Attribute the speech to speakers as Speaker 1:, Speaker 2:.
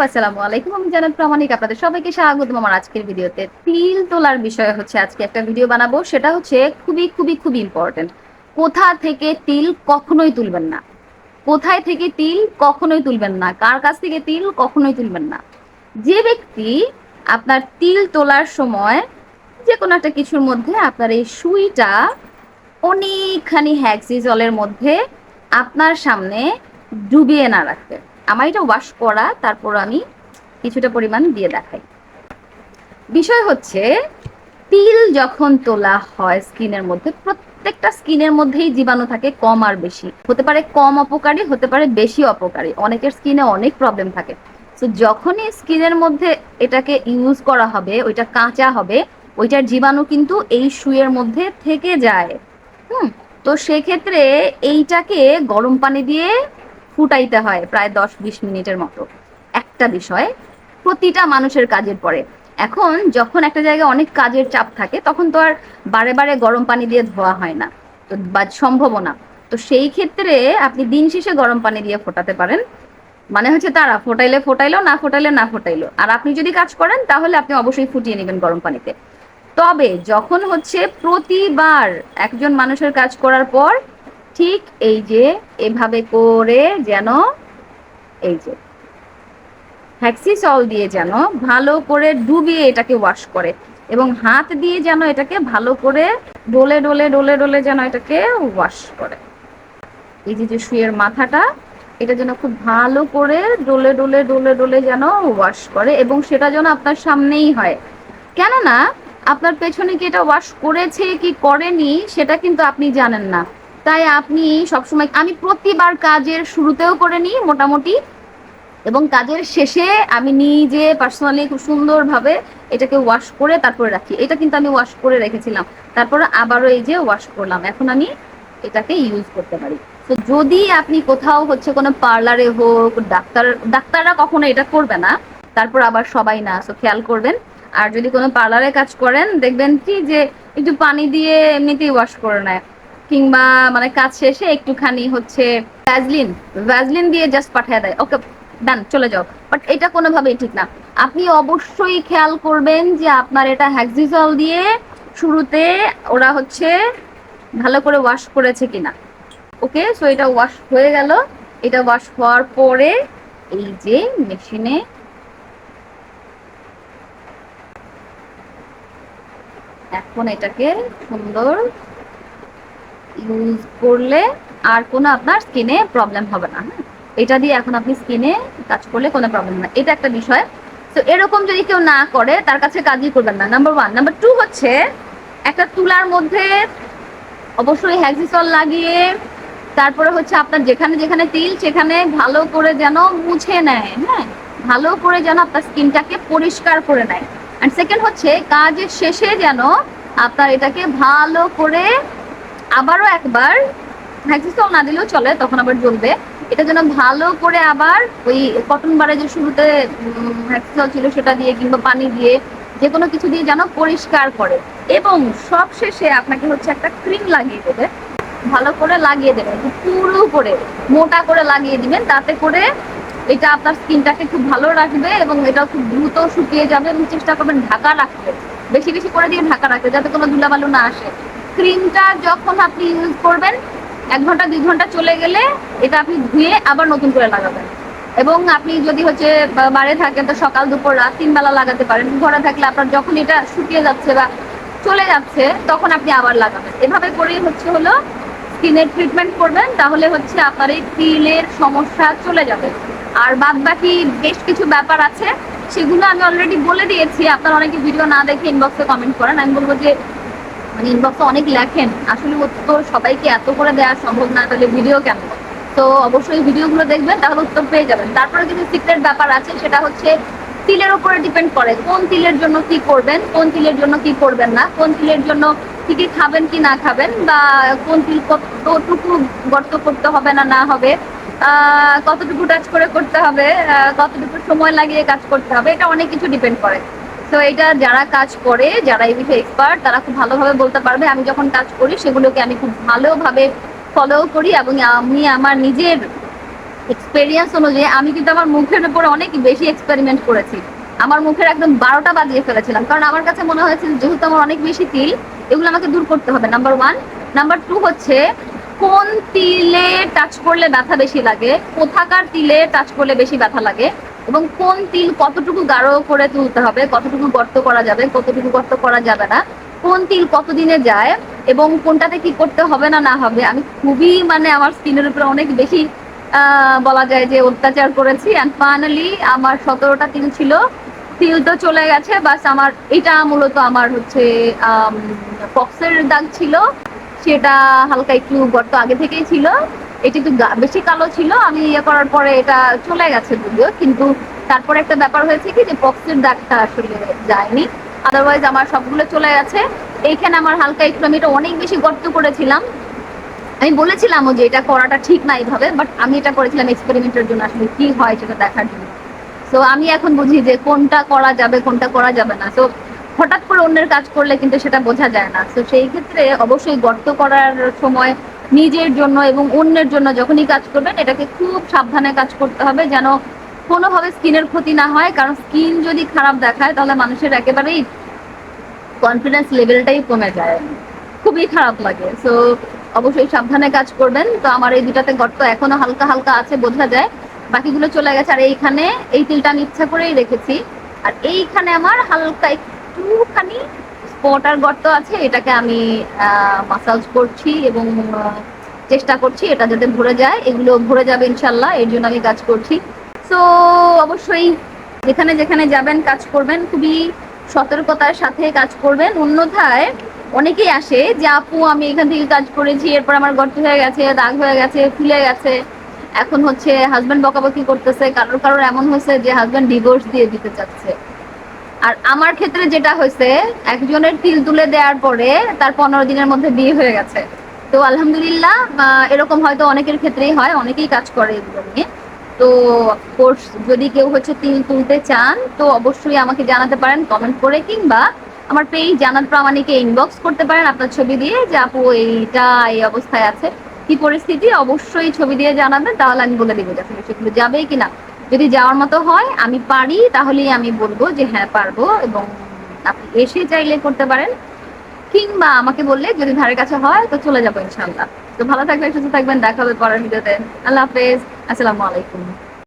Speaker 1: আসসালামু আলাইকুম, আমি জানাত প্রামাণিক আপনাদের সবাইকে স্বাগতম আমার আজকের ভিডিওতে। তিল তোলার বিষয়ে হচ্ছে, আজকে একটা ভিডিও বানাবো, সেটা হচ্ছে খুবই খুবই খুবই ইম্পর্টেন্ট কোথা থেকে তিল কখনোই তুলবেন না? কোথায় থেকে তিল কখনোই তুলবেন না? কার কাছ থেকে তিল কখনোই তুলবেন না? যে ব্যক্তি আপনার তিল তোলার সময় যে কোনো একটা কিছুর মধ্যে আপনার এই সুইটা অনেকখানি হ্যাক্সি জলের মধ্যে আপনার সামনে ডুবিয়ে না রাখবে আমার এটা ওয়াশ করা, তারপর আমি কিছুটা পরিমাণ দিয়ে দেখাই। বিষয় হচ্ছে, তিল যখন তোলা হয় স্কিনের মধ্যে, প্রত্যেকটা স্কিনের মধ্যেই জীবাণু থাকে কম আর বেশি। হতে পারে কম অপকারী, হতে পারে বেশি অপকারী। অনেকের স্কিনে অনেক প্রবলেম থাকে। তো যখনই স্কিনের মধ্যে এটাকে ইউজ করা হবে, ওইটা কাঁচা হবে, ওইটার জীবাণু কিন্তু এই সুয়ের মধ্যে থেকে যায়। হুম? তো সেক্ষেত্রে এইটাকে গরম পানি দিয়ে ফুটাইতে হয় প্রায় দশ বিশ মিনিটের মতো। একটা বিষয়, প্রতিটা মানুষের কাজের পরে। এখন যখন একটা জায়গায় অনেক কাজের চাপ থাকে, তখন তো আর বারে বারে গরম পানি দিয়ে ধোয়া হয় না, তো বা সম্ভব না। তো সেই ক্ষেত্রে আপনি দিন শেষে গরম পানি দিয়ে ফোটাতে পারেন। মানে হচ্ছে তারা, ফোটাইলে ফোটাইলো, না ফোটাইলে না ফোটাইলো। আর আপনি যদি কাজ করেন, তাহলে আপনি অবশ্যই ফুটিয়ে নেবেন গরম পানিতে। তবে যখন হচ্ছে প্রতিবার একজন মানুষের কাজ করার পর ঠিক এই যে, এভাবে করে যেন এই যে হ্যাক্সিসল দিয়ে যেন ভালো করে ডুবিয়ে এটাকে ওয়াশ করে এবং হাত দিয়ে যেন এটাকে ভালো করে ডোলে ডোলে ডোলে ডোলে যেন এটাকে ওয়াশ করে। এই যে যে শুয়ের মাথাটা, এটা যেন খুব ভালো করে ডোলে ডোলে ডোলে ডোলে যেন ওয়াশ করে এবং সেটা যেন আপনার সামনেই হয়। কেননা, আপনার পেছনে কি এটা ওয়াশ করেছে কি করেনি, সেটা কিন্তু আপনি জানেন না। তাই আপনি সবসময়, আমি প্রতিবার কাজের শুরুতেও করে নিই মোটামুটি, এবং কাজের শেষে আমি নিজে পার্সোনালি খুব সুন্দরভাবে এটাকে ওয়াশ করে তারপরে রাখি। এটা কিন্তু আমি ওয়াশ করে রেখেছিলাম। তারপরে আবারও এই যে ওয়াশ করলাম। এখন আমি এটাকে ইউজ করতে পারি। তো যদি আপনি কোথাও হচ্ছে কোনো পার্লারে হোক, ডাক্তার, ডাক্তাররা কখনো এটা করবে না, তারপর আবার সবাই না। সো খেয়াল করবেন। আর যদি কোনো পার্লারে কাজ করেন, দেখবেন কি যে একটু পানি দিয়ে এমনিতেই ওয়াশ করে নেয়। কিংবা মানে কাজ শেষে একটুখানি হচ্ছে ভ্যাজলিন ভ্যাজলিন দিয়ে জাস্ট পাঠিয়ে দেয়। ওকে ডান চলে যাও। বাট এটা কোনোভাবেই ঠিক না। আপনি অবশ্যই খেয়াল করবেন যে আপনার এটা হ্যাক্সিজল দিয়ে শুরুতে ওরা হচ্ছে ভালো করে ওয়াশ করেছে কিনা। ওকে সো এটা ওয়াশ হয়ে গেল। এটা ওয়াশ হওয়ার পরে এই যে মেশিনে এখন এটাকে সুন্দর ইউজ করলে আর কোনো আপনার স্কিনে প্রবলেম হবে না হ্যাঁ? এটা দিয়ে এখন আপনি স্কিনে কাজ করলে কোনো প্রবলেম না। এটা একটা বিষয়। তো এরকম যদি কেউ না করে, তার কাছে কাজই করবেন না। নাম্বার ওয়ান নাম্বার টু হচ্ছে, একটা তুলার মধ্যে অবশ্যই হ্যাক্সিসল লাগিয়ে, তারপরে হচ্ছে আপনার যেখানে যেখানে তিল, সেখানে ভালো করে যেন মুছে নেয় হ্যাঁ? ভালো করে যেন আপনার স্কিনটাকে পরিষ্কার করে নেয়। অ্যান্ড সেকেন্ড হচ্ছে, কাজের শেষে যেন আপনার এটাকে ভালো করে আবারও একবার হ্যাক্সিসল না দিলেও চলে, তখন আবার জ্বলবে। এটা যেন ভালো করে আবার ওই কটন বারে যে শুরুতে হ্যাক্সিসল ছিল সেটা দিয়ে কিংবা পানি দিয়ে যে কোনো কিছু দিয়ে যেন পরিষ্কার করে। এবং সব শেষে আপনাকে হচ্ছে একটা ক্রিম লাগিয়ে দেবে। ভালো করে লাগিয়ে দেবেন পুরো করে, মোটা করে লাগিয়ে দিবেন, তাতে করে এটা আপনার স্কিনটাকে খুব ভালো রাখবে এবং এটা খুব দ্রুত শুকিয়ে যাবে। এবং চেষ্টা করবেন ঢাকা রাখতে। বেশি বেশি করে দিয়ে ঢাকা রাখতে, যাতে কোনো ধুলাবালু না আসে। ক্রিমটা যখন আপনি ইউজ করবেন, এক ঘণ্টা, দুই ঘণ্টা চলে গেলে এটা আপনি ধুয়ে আবার নতুন করে লাগাবেন। এবং আপনি যদি হচ্ছে বাড়ি থাকেন তো সকাল, দুপুর, রাত তিন বেলা লাগাতে পারেন। ঘরে থাকলে আপনার যখন এটা শুকিয়ে যাচ্ছে বা চলে যাচ্ছে, তখন আপনি আবার লাগাবেন। এভাবে করেই হচ্ছে হলো স্কিনের ট্রিটমেন্ট করবেন, তাহলে হচ্ছে আপনার এই তিলের সমস্যা চলে যাবে। আর বাদ বাকি বেশ কিছু ব্যাপার আছে, সেগুলো আমি অলরেডি বলে দিয়েছি। আপনার অনেকে ভিডিও না দেখে ইনবক্সে কমেন্ট করেন। আমি বলব যে মানে ইনবক্সে অনেক লেখেন, আসলে তো সবাইকে এত করে দেওয়া সম্ভব না, তাহলে ভিডিও কেন? তো অবশ্যই ভিডিওগুলো দেখবেন, তাহলে উত্তর পেয়ে যাবেন। তারপরে কিছু সিক্রেট ব্যাপার আছে, সেটা হচ্ছে তিলের উপরে ডিপেন্ড করে, কোন তিলের জন্য কি করবেন, কোন তিলের জন্য কি করবেন না, কোন তিলের জন্য কি কি খাবেন, কি না খাবেন, বা কোন তিল কতটুকু গর্ত করতে হবে না না হবে কতটুকু টাচ করে করতে হবে কতটুকু সময় লাগিয়ে কাজ করতে হবে, এটা অনেক কিছু ডিপেন্ড করে। তো এটা যারা কাজ করে, যারা এই বিষয়ে এক্সপার্ট তারা খুব ভালোভাবে বলতে পারবে আমি যখন কাজ করি সেগুলোকে আমি খুব ভালোভাবে ফলো করি এবং আমি আমার নিজের এক্সপেরিয়েন্স অনুযায়ী আমি কিন্তু আমার মুখের উপরে অনেক বেশি এক্সপেরিমেন্ট করেছি। আমার মুখের একদম বারোটা বাজিয়ে ফেলেছিলাম। কারণ আমার কাছে মনে হয়েছিল যেহেতু আমার অনেক বেশি তিল, এগুলো আমাকে দূর করতে হবে। নাম্বার ওয়ান নাম্বার টু হচ্ছে কোন তিলে টাচ করলে ব্যথা বেশি লাগে? কোথাকার তিলে টাচ করলে বেশি ব্যথা লাগে? এবং কোন তিল কতটুকু গাঢ় করে তুলতে হবে, কতটুকু গর্ত করা যাবে, কতটুকু গর্ত করা যাবে না, কোন তিল কতদিনে যায় এবং কোনটাতে কি করতে হবে না না হবে, আমি খুবই মানে আমার স্কিনের উপরে অনেক বেশি বলা যায় যে অত্যাচার করেছি। অ্যান্ড ফাইনালি আমার সতেরোটা তিল ছিল, তিল তো চলে গেছে, বাস আমার, এটা মূলত আমার হচ্ছে পক্সের দাগ ছিল, সেটা হালকা একটু গর্ত আগে থেকেই ছিল। এটি একটু বেশি কালো ছিল, আমি ইয়ে করার পরে এটা চলে গেছে যদিও, কিন্তু তারপরে একটা ব্যাপার হয়েছে কি যে পক্সের দাগটা আসলে যায়নি। আদারওয়াইজ আমার সবগুলো চলে গেছে। এইখানে আমার হালকা একটু, আমি এটা অনেক বেশি গর্ত করেছিলাম। আমি বলেছিলাম যে এটা করাটা ঠিক না এইভাবে বাট আমি এটা করেছিলাম এক্সপেরিমেন্টের জন্য, আসলে কি হয় সেটা দেখার জন্য। তো আমি এখন বুঝি যে কোনটা করা যাবে, কোনটা করা যাবে না। তো হঠাৎ করে অন্যের কাজ করলে কিন্তু সেটা বোঝা যায় না। তো সেই ক্ষেত্রে অবশ্যই গর্ত করার সময় নিজের জন্য এবং অন্যের জন্য যখনই কাজ করবেন, এটাকে খুব সাবধানে কাজ করতে হবে যেন কোনোভাবে স্কিনের ক্ষতি না হয়। কারণ স্কিন যদি খারাপ দেখায়, তাহলে মানুষের একেবারেই কনফিডেন্স লেভেলটাই কমে যায়। খুবই খারাপ লাগে। সো অবশ্যই সাবধানে কাজ করবেন। তো আমার এই দুটাতে গর্ত এখনও হালকা হালকা আছে, বোঝা যায়। বাকিগুলো চলে গেছে। আর এইখানে এই তিলটা আমি ইচ্ছা করেই রেখেছি। আর এইখানে আমার হালকা একটুখানি আর গর্ত আছে, এটাকে আমি মাসাজ করছি এবং চেষ্টা করছি এটা যাতে ভরে যায়। এগুলো ভরে যাবে ইনশাল্লাহ এর জন্য আমি কাজ করছি। সো অবশ্যই যেখানে যেখানে যাবেন, কাজ করবেন, খুবই সতর্কতার সাথে কাজ করবেন। অন্যথায় অনেকেই আসে যে, আপু, আমি এখান থেকে কাজ করেছি, এরপর আমার গর্ত হয়ে গেছে, দাগ হয়ে গেছে, ফুলে গেছে। এখন হচ্ছে হাজব্যান্ড বকাবকি করতেছে। কারোর কারোর এমন হয়েছে যে হাজব্যান্ড ডিভোর্স দিয়ে দিতে চাচ্ছে। আর আমার ক্ষেত্রে যেটা হয়েছে, একজনের তিল তুলে দেওয়ার পরে তার পনেরো দিনের মধ্যে বিয়ে হয়ে গেছে। তো আলহামদুলিল্লাহ এরকম হয়তো অনেকের ক্ষেত্রেই হয়, অনেকেই কাজ করে এগুলো নিয়ে। তো কোর্স যদি কেউ হচ্ছে তিল তুলতে চান, তো অবশ্যই আমাকে জানাতে পারেন কমেন্ট করে কিংবা আমার পেজ জানাত প্রামাণিকে ইনবক্স করতে পারেন আপনার ছবি দিয়ে যে, আপু, এইটা এই অবস্থায় আছে। কি পরিস্থিতি? অবশ্যই ছবি দিয়ে জানাবেন, তাহলে আমি বলে দিব যে আসলে সেগুলো যাবে কিনা? যদি যাওয়ার মতো হয়, আমি পারি, তাহলেই আমি বলব যে হ্যাঁ পারব এবং আপনি এসে চাইলে করতে পারেন। কিংবা আমাকে বললে যদি ধারে কাছে হয়, তো চলে যাব ইনশাল্লাহ তো ভালো থাকবেন, সুস্থ থাকবেন, দেখা হবে পরের ভিডিওতে। আল্লাহ হাফেজ। আসসালামু আলাইকুম।